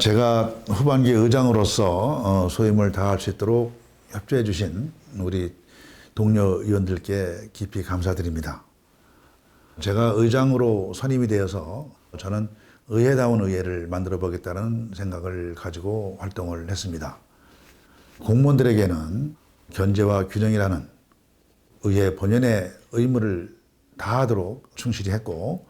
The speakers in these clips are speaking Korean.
제가 후반기 의장으로서 어, 소임을 다할 수 있도록 협조해 주신 우리 동료 의원들께 깊이 감사드립니다. 제가 의장으로 선임이 되어서 저는 의회다운 의회를 만들어 보겠다는 생각을 가지고 활동을 했습니다. 공무원들에게는 견제와 균형이라는 의회 본연의 의무를 다하도록 충실히 했고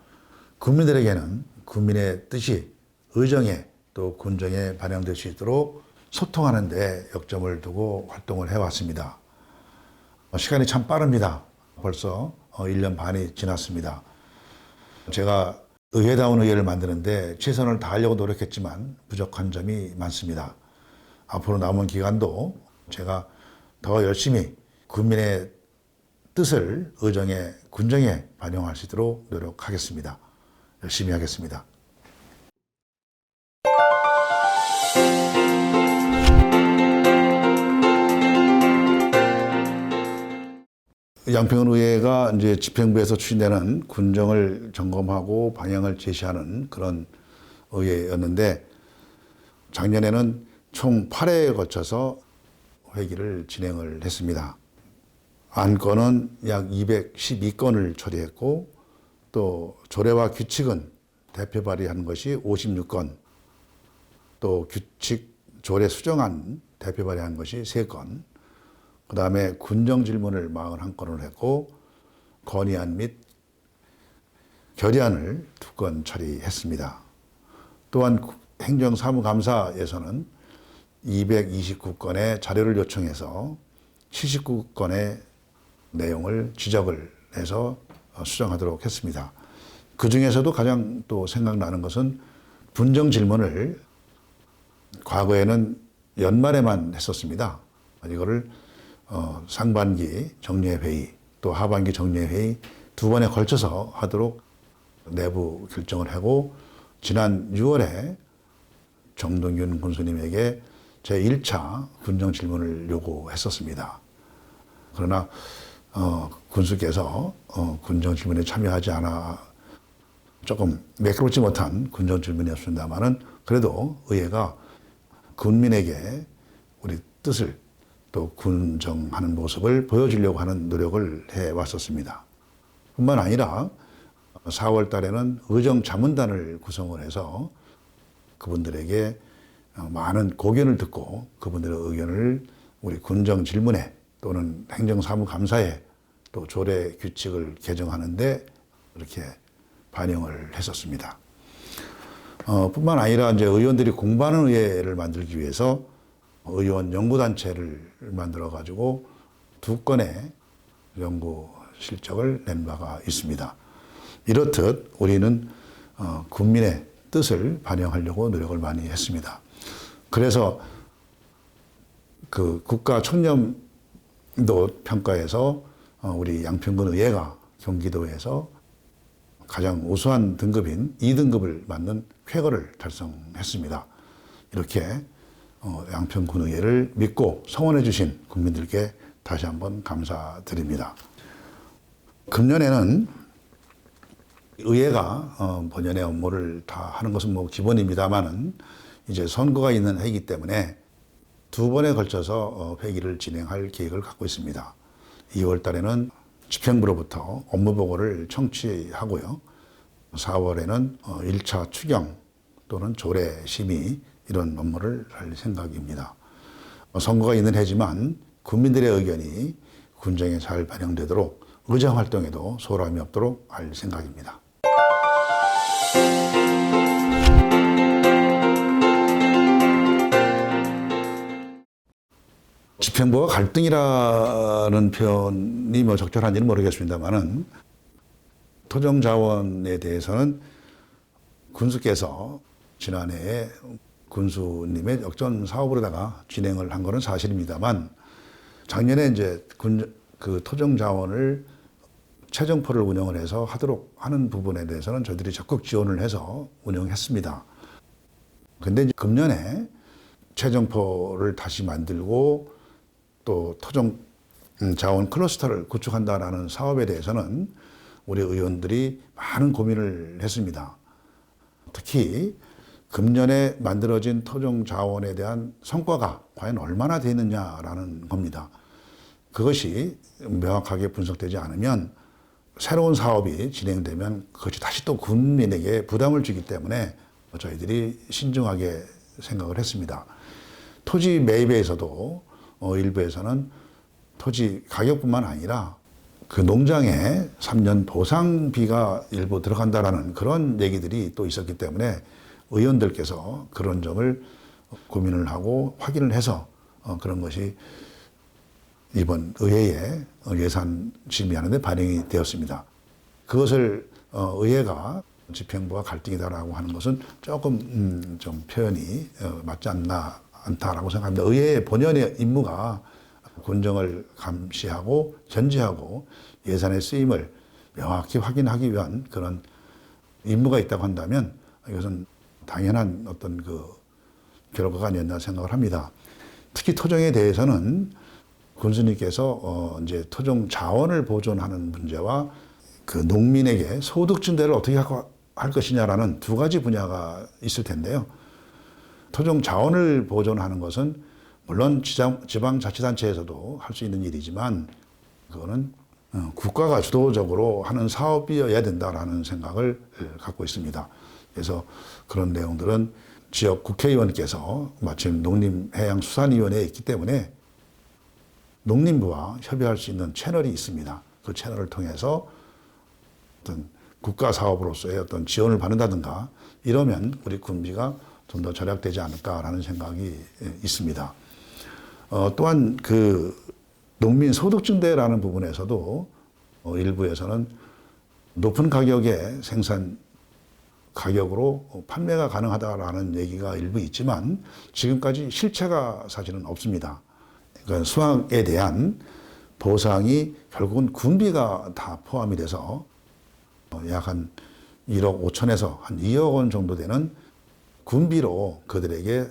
국민들에게는 국민의 뜻이 의정에 또 군정에 반영될 수 있도록 소통하는 데 역점을 두고 활동을 해왔습니다. 어, 시간이 참 빠릅니다. 벌써 어, 1년 반이 지났습니다. 제가 의회다운 의회를 만드는데 최선을 다하려고 노력했지만 부족한 점이 많습니다. 앞으로 남은 기간도 제가 더 열심히 국민의 뜻을 의정에 군정에 반영할 수 있도록 노력하겠습니다. 열심히 하겠습니다. 양평은 의회가 이제 집행부에서 추진되는 군정을 점검하고 방향을 제시하는 그런 의회였는데 작년에는 총 8회에 거쳐서 회기를 진행을 했습니다. 안건은 약 212건을 처리했고 또 조례와 규칙은 대표 발의한 것이 56건, 또 규칙 조례 수정안 대표 발의한 것이 3건, 그 다음에 군정 질문을 41건을 했고 건의안 및 결의안을 두 건 처리했습니다. 또한 행정사무감사에서는 229건의 자료를 요청해서 79건의 내용을 지적을 해서 수정하도록 했습니다. 그 중에서도 가장 또 생각나는 것은 분정 질문을 과거에는 연말에만 했었습니다. 이거를 어, 상반기 정례 회의 또 하반기 정례 회의 두 번에 걸쳐서 하도록 내부 결정을 하고 지난 6월에 정동균 군수님에게 제 1차 군정 질문을 요구했었습니다. 그러나 어, 군수께서 어, 군정 질문에 참여하지 않아 조금 매끄럽지 못한 군정 질문이었습니다만은 그래도 의회가 군민에게 우리 뜻을 또 군정하는 모습을 보여주려고 하는 노력을 해 왔었습니다. 뿐만 아니라 4월 달에는 의정 자문단을 구성을 해서 그분들에게 많은 고견을 듣고 그분들의 의견을 우리 군정 질문에 또는 행정사무 감사에 또 조례 규칙을 개정하는데 이렇게 반영을 했었습니다. 어, 뿐만 아니라 이제 의원들이 공부하는 의회를 만들기 위해서 의원 연구단체를 만들어 가지고 두 건의 연구 실적을 낸 바가 있습니다. 이렇듯 우리는 어, 국민의 뜻을 반영하려고 노력을 많이 했습니다. 그래서 그 국가 청렴도 평가에서 어, 우리 양평군 의회가 경기도에서 가장 우수한 등급인 2등급을 받는 쾌거를 달성했습니다. 이렇게 어, 양평군 의회를 믿고 성원해 주신 국민들께 다시 한번 감사드립니다. 금년에는 의회가 어, 본연의 업무를 다 하는 것은 뭐 기본입니다만은 이제 선거가 있는 해이기 때문에 두 번에 걸쳐서 어, 회기를 진행할 계획을 갖고 있습니다. 2월 달에는 집행부로부터 업무 보고를 청취하고요. 4월에는 1차 추경 또는 조례 심의 이런 업무를 할 생각입니다. 선거가 있는 해지만 국민들의 의견이 군정에 잘 반영되도록 의정 활동에도 소홀함이 없도록 할 생각입니다. 집행부가 갈등이라는 표현이 뭐 적절한지는 모르겠습니다만은 토종 자원에 대해서는 군수께서 지난해에 군수님의 역전 사업으로다가 진행을 한 거는 사실입니다만 작년에 이제 군, 그 토종 자원을 최정포를 운영을 해서 하도록 하는 부분에 대해서는 저희들이 적극 지원을 해서 운영했습니다. 근데 이제 금년에 최정포를 다시 만들고 또 음, 자원 클러스터를 구축한다라는 사업에 대해서는 우리 의원들이 많은 고민을 했습니다. 특히 금년에 만들어진 토종 자원에 대한 성과가 과연 얼마나 되느냐라는 겁니다. 그것이 명확하게 분석되지 않으면 새로운 사업이 진행되면 그것이 다시 또 국민에게 부담을 주기 때문에 저희들이 신중하게 생각을 했습니다. 토지 매입에서도 어, 일부에서는 토지 가격뿐만 아니라 그 농장에 3년 보상비가 일부 들어간다라는 그런 얘기들이 또 있었기 때문에 의원들께서 그런 점을 고민을 하고 확인을 해서 어, 그런 것이 이번 의회에 예산 심의하는데 반영이 되었습니다. 그것을 어, 의회가 집행부와 갈등이다라고 하는 것은 조금 음, 좀 표현이 어, 맞지 않나 않다라고 생각합니다. 의회의 본연의 임무가 군정을 감시하고 견제하고 예산의 쓰임을 명확히 확인하기 위한 그런 임무가 있다고 한다면 이것은 당연한 어떤 그 결과가 아니었나 생각을 합니다. 특히 토종에 대해서는 군수님께서 어 이제 토종 자원을 보존하는 문제와 그 농민에게 소득 증대를 어떻게 할 것이냐라는 두 가지 분야가 있을 텐데요. 토종 자원을 보존하는 것은 물론 지방, 지방자치단체에서도 할 수 있는 일이지만 그거는 어, 국가가 주도적으로 하는 사업이어야 된다라는 생각을 갖고 있습니다. 그래서 그런 내용들은 지역 국회의원께서 마침 농림해양수산위원회에 있기 때문에 농림부와 협의할 수 있는 채널이 있습니다. 그 채널을 통해서 어떤 국가 사업으로서의 어떤 지원을 받는다든가 이러면 우리 군비가 좀 더 절약되지 않을까라는 생각이 있습니다. 어, 또한 그 농민 소득 증대라는 부분에서도 어, 일부에서는 높은 가격의 생산 가격으로 판매가 가능하다라는 얘기가 일부 있지만 지금까지 실체가 사실은 없습니다. 그러니까 수확에 대한 보상이 결국은 군비가 다 포함이 돼서 약 한 1억 5천에서 한 2억 원 정도 되는 군비로 그들에게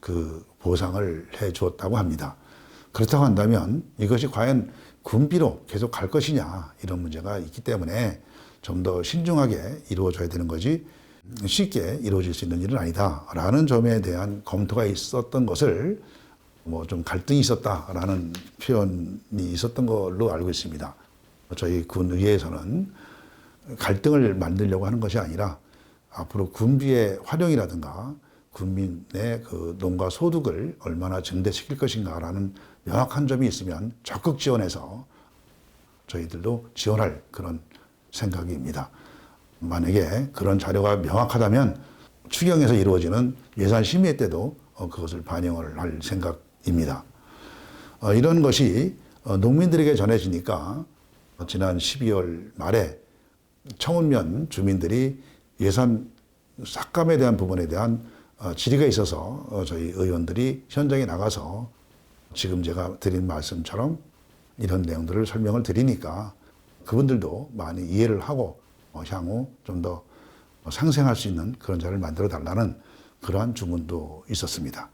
그 보상을 해 주었다고 합니다. 그렇다고 한다면 이것이 과연 군비로 계속 갈 것이냐 이런 문제가 있기 때문에 좀 더 신중하게 이루어져야 되는 거지 쉽게 이루어질 수 있는 일은 아니다라는 점에 대한 검토가 있었던 것을 뭐 좀 갈등이 있었다라는 표현이 있었던 걸로 알고 있습니다. 저희 군의회에서는 갈등을 만들려고 하는 것이 아니라 앞으로 군비의 활용이라든가 국민의 그 농가 소득을 얼마나 증대시킬 것인가라는 명확한 점이 있으면 적극 지원해서 저희들도 지원할 그런 생각입니다. 만약에 그런 자료가 명확하다면 추경에서 이루어지는 예산 심의 때도 어, 그것을 반영을 할 생각입니다. 어, 이런 것이 어, 농민들에게 전해지니까 지난 12월 말에 청운면 주민들이 예산 삭감에 대한 부분에 대한 질의가 있어서 저희 의원들이 현장에 나가서 지금 제가 드린 말씀처럼 이런 내용들을 설명을 드리니까 그분들도 많이 이해를 하고 향후 좀 더 상생할 수 있는 그런 자를 만들어 달라는 그러한 주문도 있었습니다.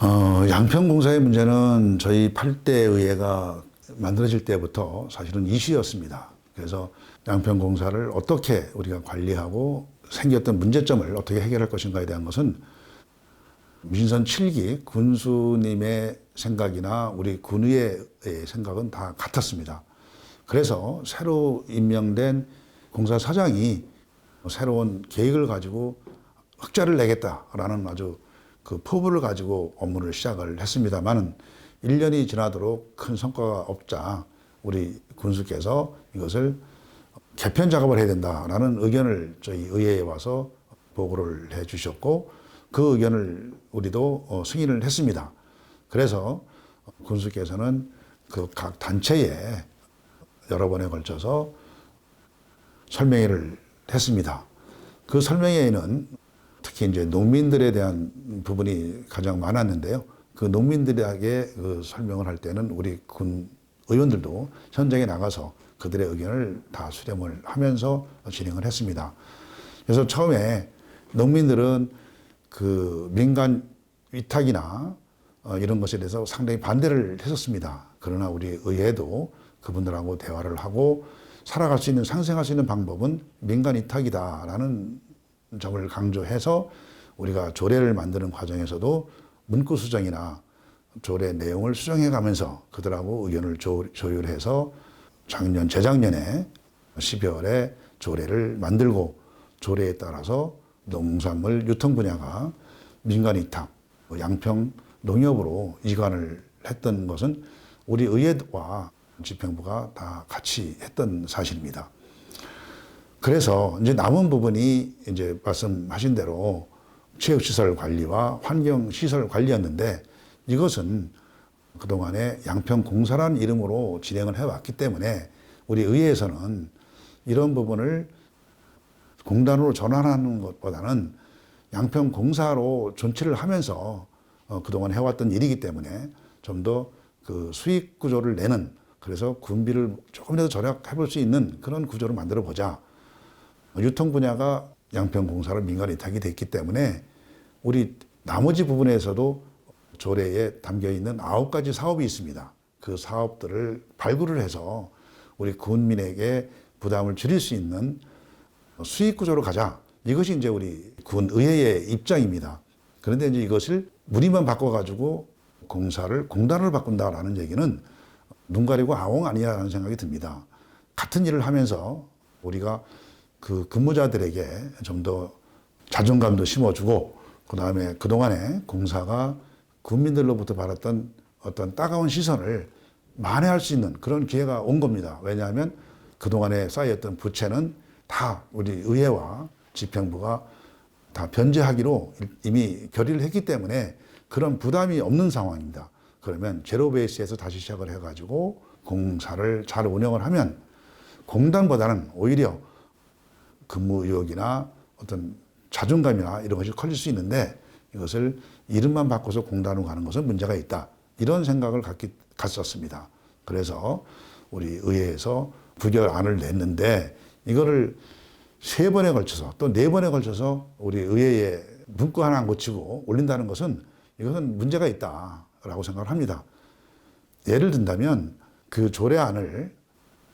어, 양평공사의 문제는 저희 8대 의회가 만들어질 때부터 사실은 이슈였습니다. 그래서 양평공사를 어떻게 우리가 관리하고 생겼던 문제점을 어떻게 해결할 것인가에 대한 것은 민선 7기 군수님의 생각이나 우리 군의의 생각은 다 같았습니다. 그래서 새로 임명된 공사사장이 새로운 계획을 가지고 흑자를 내겠다라는 아주 그 포부를 가지고 업무를 시작을 했습니다만은 1년이 지나도록 큰 성과가 없자 우리 군수께서 이것을 개편 작업을 해야 된다라는 의견을 저희 의회에 와서 보고를 해 주셨고 그 의견을 우리도 어, 승인을 했습니다. 그래서 군수께서는 그 각 단체에 여러 번에 걸쳐서 설명회를 했습니다. 그 설명회에는 특히 이제 농민들에 대한 부분이 가장 많았는데요. 그 농민들에게 그 설명을 할 때는 우리 군 의원들도 현장에 나가서 그들의 의견을 다 수렴을 하면서 진행을 했습니다. 그래서 처음에 농민들은 그 민간 위탁이나 어, 이런 것에 대해서 상당히 반대를 했었습니다. 그러나 우리 의회도 그분들하고 대화를 하고 살아갈 수 있는 상생할 수 있는 방법은 민간 위탁이다라는 점을 강조해서 우리가 조례를 만드는 과정에서도 문구 수정이나 조례 내용을 수정해 가면서 그들하고 의견을 조, 조율해서 작년 재작년에 12월에 조례를 만들고 조례에 따라서 농산물 유통 분야가 민간 위탁, 뭐 양평 농협으로 이관을 했던 것은 우리 의회와 집행부가 다 같이 했던 사실입니다. 그래서 이제 남은 부분이 이제 말씀하신 대로 체육시설 관리와 환경시설 관리였는데 이것은 그동안에 양평공사라는 이름으로 진행을 해왔기 때문에 우리 의회에서는 이런 부분을 공단으로 전환하는 것보다는 양평공사로 존치를 하면서 어, 그동안 해왔던 일이기 때문에 좀 더 그 수익 구조를 내는 그래서 군비를 조금이라도 절약해 볼 수 있는 그런 구조를 만들어 보자. 유통 분야가 양평공사로 민간 위탁이 됐기 때문에 우리 나머지 부분에서도 조례에 담겨 있는 아홉 가지 사업이 있습니다. 그 사업들을 발굴을 해서 우리 군민에게 부담을 줄일 수 있는 수익 구조로 가자. 이것이 이제 우리 군 의회의 입장입니다. 그런데 이제 이것을 무리만 바꿔가지고 공사를 공단으로 바꾼다라는 얘기는 눈 가리고 아웅 아니야라는 생각이 듭니다. 같은 일을 하면서 우리가 그 근무자들에게 좀 더 자존감도 심어주고 그 다음에 그동안에 공사가 국민들로부터 받았던 어떤 따가운 시선을 만회할 수 있는 그런 기회가 온 겁니다. 왜냐하면 그동안에 쌓였던 부채는 다 우리 의회와 집행부가 다 변제하기로 이미 결의를 했기 때문에 그런 부담이 없는 상황입니다. 그러면 제로 베이스에서 다시 시작을 해가지고 공사를 잘 운영을 하면 공단보다는 오히려 근무 의욕이나 어떤 자존감이나 이런 것이 커질 수 있는데 이것을 이름만 바꿔서 공단으로 가는 것은 문제가 있다. 이런 생각을 갖기, 갔었습니다. 그래서 우리 의회에서 부결안을 냈는데 이거를 세 번에 걸쳐서 또 네 번에 걸쳐서 우리 의회에 문구 하나 안 고치고 올린다는 것은 이것은 문제가 있다라고 생각을 합니다. 예를 든다면 그 조례안을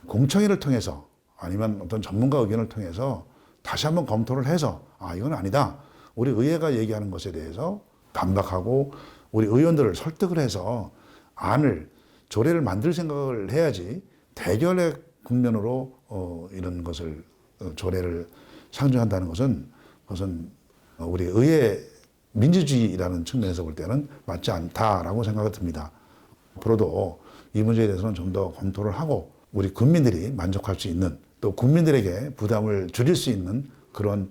공청회를 통해서 아니면 어떤 전문가 의견을 통해서 다시 한번 검토를 해서 아 이건 아니다. 우리 의회가 얘기하는 것에 대해서 반박하고 우리 의원들을 설득을 해서 안을 조례를 만들 생각을 해야지 대결의 국면으로 어, 이런 것을 어, 조례를 상정한다는 것은 그것은 우리 의회 민주주의라는 측면에서 볼 때는 맞지 않다라고 생각이 듭니다. 앞으로도 이 문제에 대해서는 좀 더 검토를 하고 우리 국민들이 만족할 수 있는 또 국민들에게 부담을 줄일 수 있는 그런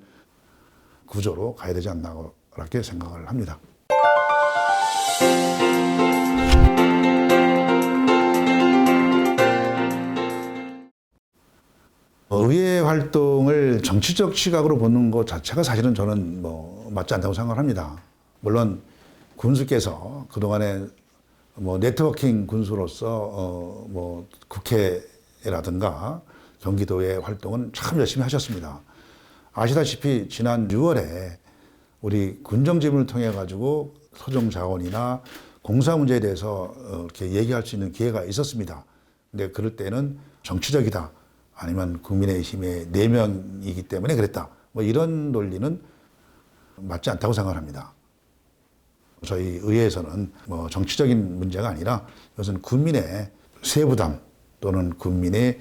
구조로 가야 되지 않나 그렇게 생각을 합니다. 의회 활동을 정치적 시각으로 보는 것 자체가 사실은 저는 뭐 맞지 않다고 생각합니다. 물론 군수께서 그동안에 뭐 네트워킹 군수로서 어 뭐 국회라든가 경기도의 활동은 참 열심히 하셨습니다. 아시다시피 지난 6월에 우리 군정지문을 통해 가지고 소정 자원이나 공사 문제에 대해서 어, 이렇게 얘기할 수 있는 기회가 있었습니다. 근데 그럴 때는 정치적이다. 아니면 국민의힘의 내면이기 때문에 그랬다. 뭐 이런 논리는 맞지 않다고 생각합니다. 저희 의회에서는 뭐 정치적인 문제가 아니라 이것은 국민의 세부담 또는 국민의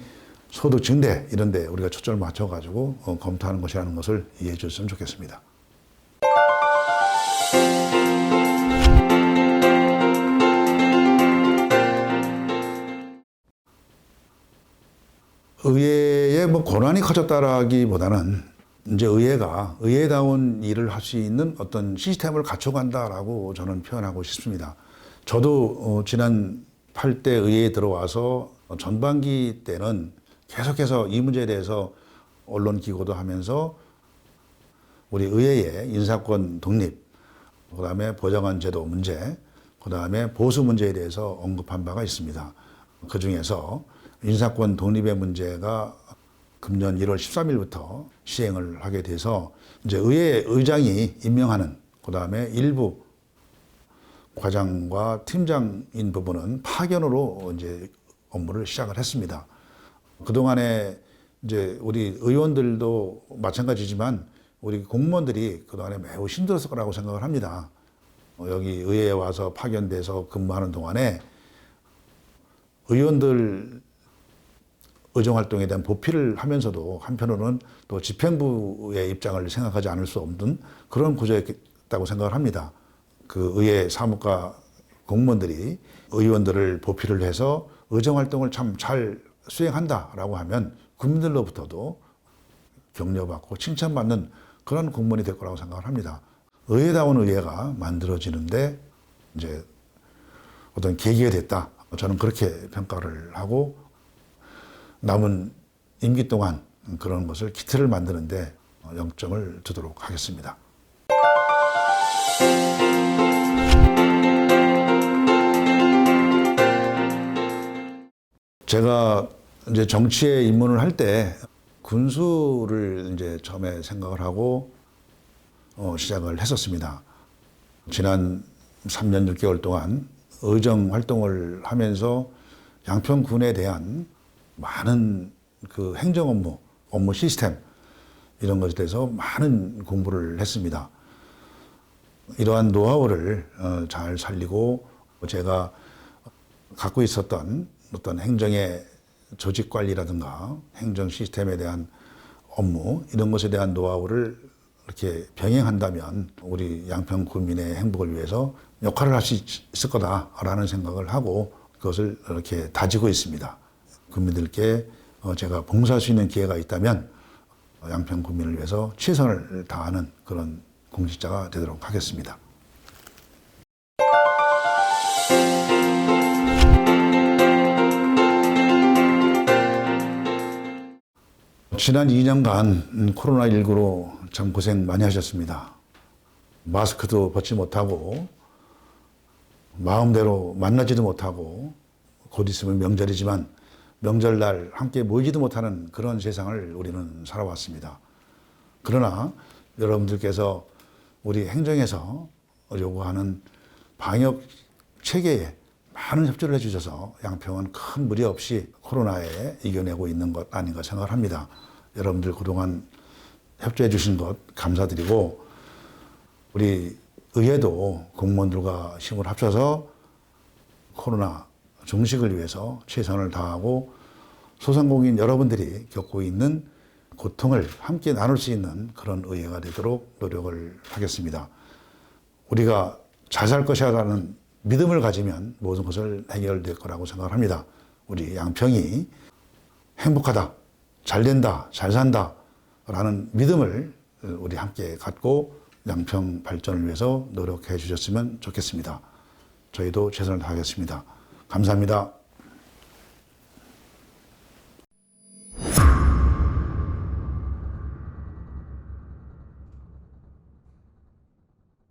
소득 증대 이런 데 우리가 초점을 맞춰 가지고 어, 검토하는 것이라는 것을 이해해 주셨으면 좋겠습니다. 의회의 뭐 권한이 커졌다라기보다는 이제 의회가 의회다운 일을 할 수 있는 어떤 시스템을 갖춰간다라고 저는 표현하고 싶습니다. 저도 어, 지난 8대 의회에 들어와서 전반기 때는 계속해서 이 문제에 대해서 언론 기고도 하면서 우리 의회의 인사권 독립, 그 다음에 보좌관 제도 문제, 그 다음에 보수 문제에 대해서 언급한 바가 있습니다. 그 중에서 인사권 독립의 문제가 금년 1월 13일부터 시행을 하게 돼서 이제 의회 의장이 임명하는 그 다음에 일부 과장과 팀장인 부분은 파견으로 이제 업무를 시작을 했습니다. 그동안에 이제 우리 의원들도 마찬가지지만 우리 공무원들이 그동안에 매우 힘들었을 거라고 생각을 합니다. 어, 여기 의회에 와서 파견돼서 근무하는 동안에 의원들 의정 활동에 대한 보필을 하면서도 한편으로는 또 집행부의 입장을 생각하지 않을 수 없는 그런 구조였다고 생각을 합니다. 그 의회 사무과 공무원들이 의원들을 보필을 해서 의정 활동을 참 잘 수행한다라고 하면 국민들로부터도 격려받고 칭찬받는 그런 공무원이 될 거라고 생각을 합니다. 의회다운 의회가 만들어지는데 이제 어떤 계기가 됐다. 저는 그렇게 평가를 하고 남은 임기 동안 그런 것을 기틀을 만드는데 영점을 두도록 하겠습니다. 제가 이제 정치에 입문을 할 때 군수를 이제 처음에 생각을 하고 어, 시작을 했었습니다. 지난 3년 6개월 동안 의정 활동을 하면서 양평군에 대한 많은 그 행정 업무, 업무 시스템 이런 것에 대해서 많은 공부를 했습니다. 이러한 노하우를 어, 잘 살리고 제가 갖고 있었던 어떤 행정의 조직 관리라든가 행정 시스템에 대한 업무 이런 것에 대한 노하우를 이렇게 병행한다면 우리 양평 군민의 행복을 위해서 역할을 할 수 있을 거다라는 생각을 하고 그것을 이렇게 다지고 있습니다. 국민들께 어, 제가 봉사할 수 있는 기회가 있다면 양평 국민을 위해서 최선을 다하는 그런 공직자가 되도록 하겠습니다. 지난 2년간 코로나19로 참 고생 많이 하셨습니다. 마스크도 벗지 못하고 마음대로 만나지도 못하고 곧 있으면 명절이지만 명절날 함께 모이지도 못하는 그런 세상을 우리는 살아왔습니다. 그러나 여러분들께서 우리 행정에서 요구하는 방역 체계에 많은 협조를 해주셔서 양평은 큰 무리 없이 코로나에 이겨내고 있는 것 아닌가 생각을 합니다. 여러분들 그동안 협조해 주신 것 감사드리고 우리 의회도 공무원들과 힘을 합쳐서 코로나 종식을 위해서 최선을 다하고 소상공인 여러분들이 겪고 있는 고통을 함께 나눌 수 있는 그런 의회가 되도록 노력을 하겠습니다. 우리가 잘 살 것이라는 믿음을 가지면 모든 것을 해결될 거라고 생각을 합니다. 우리 양평이 행복하다, 잘 된다, 잘 산다 라는 믿음을 우리 함께 갖고 양평 발전을 위해서 노력해 주셨으면 좋겠습니다. 저희도 최선을 다하겠습니다. 감사합니다.